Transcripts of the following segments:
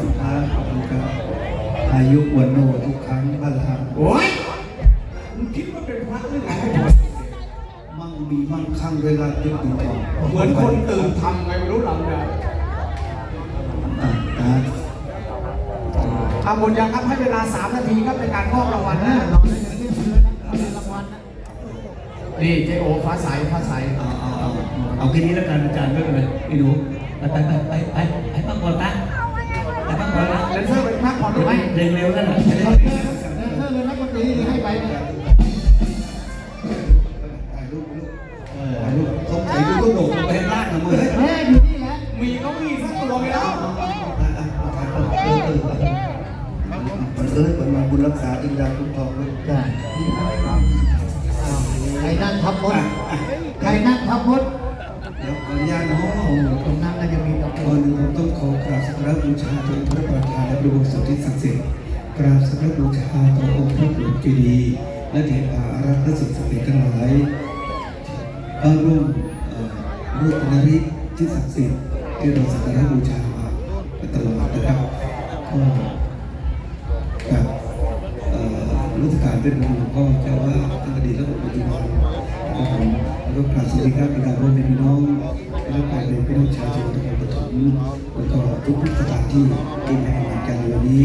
สุภาพขอบคุณครับอายุวันโนทุกครั้งบ้านธรรมโอ้ยมึงคิดว่าเป็นพระหรือไงมั่งมีมั่งคั่งเวลาเก็บปิดทองเหมือนคนตื่นทำไงไม่รู้เราเนี่ยอะนะอาหมดยังครับให้เวลา 3 นาทีครับในการมอบรางวัลนะนี่เจโอฟ้าใสฟ้าใสเอาเอาเอาเอาแค่นี้แล้วกันอาจารย์ไม่เป็นไรไอ้หนูไปไปไปไปไปไปพักผ่อนนะไปพักผ่อ นเซอร์เป็นพักผ่อนหรือไม่เร็วเร็วๆนั่นแหละเลยแดนเซอร์เป็นนักดนตรีที่ให้ไปถ่ายรูปลูกถ่ายรูปสงสัยดูก็โดดลงไปข้างล่างนะมึงเฮ้ยแม่อยู่นี่แหละมีเก็มีสักตัวไหมแล้วเอ้ยมันมาบุญรักษาอินดาคุ้มครองด้วยใช่ใครนั่งทับมดใครนั่งทับมดเดี๋ยวขออนุญาตนะตรงนั้นก็จะมีตะ ก่อนหนึ่งผมต้องขอกราบสักการะบูชาต่อพระประธานและพระบรมสมเด็จศักดิ์สิทธิ์กราบสักการะบูชาต่อองค์พระปฐมเจดีย์และเทพาอารักษ์และสิ่งศักดิ์สิทธิ์ทั้งหลายพระร่วมรูปนริที่ศักดิ์สิทธิ์ที่เราสักการะบูชามาตลอดนะครับก็กับรัชการเป็นหลวงพ่อเจ้าว่าท่านอดีตและปัจจุบัน ครับผมแล้วก็กราบสวัสดีครับพี่น้องพี่น้องแล้วก็เป็นพี่น้องชาวจังหวัดนครปฐมแล้วก็ทุกๆสถานที่ที่มาทำงานกันวันนี้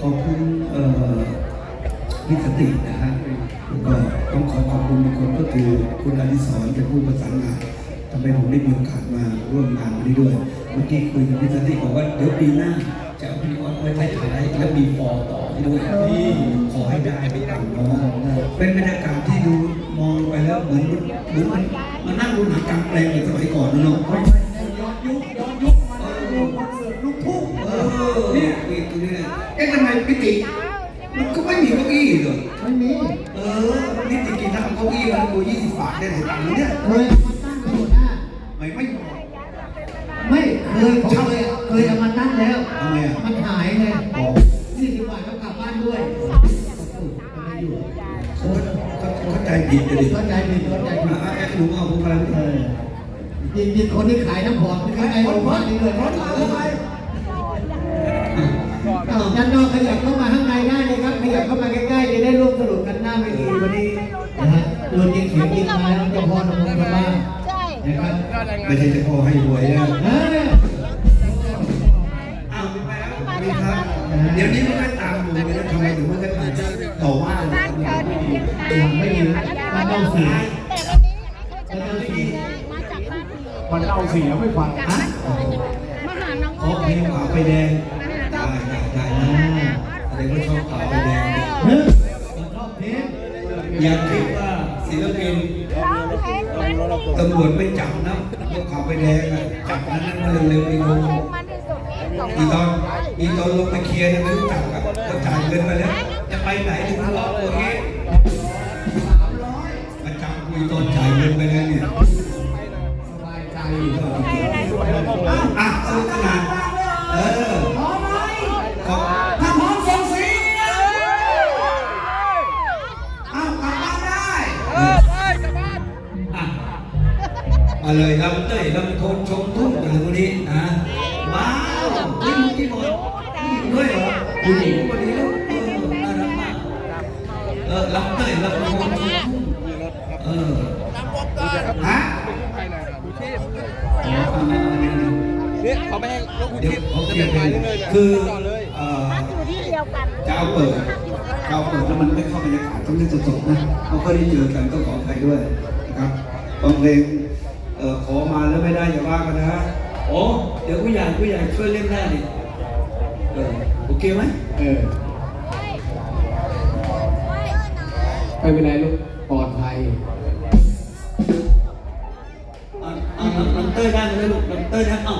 ขอบคุณเอ่อพิสตินะฮะแล้วก็ต้องขอขอบคุณบางคนก็คือคุณอดิศรเป็นผู้ประสานงานทำให้ผมได้มีโอกาสมาร่วมงานวันนี้ด้วยเมื่อกี้คุยกับพิสติบอกว่าเดี๋ยวปีหน้าจะเอาพิธีกรไว้ท้ายๆแล้วมีฟอร์ต่อให้ด้วยนี่ขอให้ได้ไปตามน้องเป็นบรรยากาศที่ดู มองไปแล้วเหมือนเหมือนมันมันนั่งดูหนังกลางแปลงในสมัยก่อนนะเนาะย้อนยุคย้อนยุคมาดูคอนเสิร์ตลูกทุ่งเออเนี่ยนี่ตรงนี้เนี่ยเอ๊ะทำไมพิติมันก็ไม่มีเก้าอี้เหรอไม่มีเออนี่จริงๆถ้าเอาเก้าอี้มันตัวยี่สิบบาทได้หลายตังค์เลยเนี่ยเคยเอามาตั้งไว้หัวหน้าไม่ไม่บอกไม่เคยผมเคยเคยเอามาตั้งแล้วทำไมอะมันหาย ผิดเลยดิเข้าใจผิดเข้าใจผิดอะไอ้หนูเอาพวงมาลัยไปเออจริงๆคนที่ขายน้ำหอมที่ข้างในโรงพยาบาลนี่เลยรถมาทำไมอ้าวด้านนอกขยับเข้ามาข้างในได้เลยครับขยับเข้ามาใกล้ๆจะได้ร่วมสนุกกันหน้าเวทีวันนี้นะฮะตัวจริงเสียงจริงมาแล้วเจ้าพ่อนมงคลมาใช่นะครับไม่ใช่จะพอให้หวยนะเอออ้าวไปแล้วมีครับเดี๋ยวนี้มันไม่ตามหนูเลยนะทำไมถึงไม่ได้ตามต่อว่าเลยยังไม่มี มันต้องเสียแต่วันนี้เขาจะมาจากบ้านผีมันเอาเสียไม่ฟังฮะมาหาน้องขอเพลงขาวไปแดงได้ได้ได้นะอะไรก็ชอบขาวไปแดงเฮ้ยชอบเพลงอย่าคิดว่าศิลปินร้องเพลงมันตำรวจไม่จับนะพวกเขาไปแดงอะจับนั้นนั้นมาเร็วๆไปลงมันที่สุดนี่ของอีตอนอีตอนลงไปเคลียร์เนี่ยไม่รู้จักอะก็จ่ายเงินไปแล้ว จะไปไหนถึงทะเลาะตัวเอง มาจับคุยตอนจ่ายเงินไปแล้วเนี่ยสบายใจอะสนุกสนานเออพร้อมไหมขอบถ้าพร้อมส่งเสียงอ้าวกลับบ้านได้อะมาเลยลำเต้ยลำโทนชมทุ่งกันเลยวันนี้นะว้าวนี่งกี่คนผู้หญิงด้วยเหรอผู้หญิงคนนี้ลูกเออน่ารักมากเออลำเต้ยลำโทนชมทุ่งเออ ฮะเนี่ยเขาไม่ให้รถคุณเดี๋ยวทิพย์เขาจะเรีเป็ยนกไปเลยเรื่อยๆเลยคือต่อเลยเอ่อบ้านอยู่ที่เดียวกันจะเอาเปิดจะเอาเปิดแล้วมันไม่เข้าบรรยากาศต้องเล่นสดๆนะเราก็ได้เจอกันต้องขออภัยด้วยนะครับบางเพลงเอ่อขอมาแล้วไม่ได้อย่าว่ากันนะโอ้เดี๋ยวผู้ใหญ่ผู้ใหญ่ช่วยเล่นได้ดิเออโอเคไหมเออไม่เป็นไรลูกปลอดภัย อะอะลำเต้ยได้ไหมลูกลำเต้ยได้เอ้า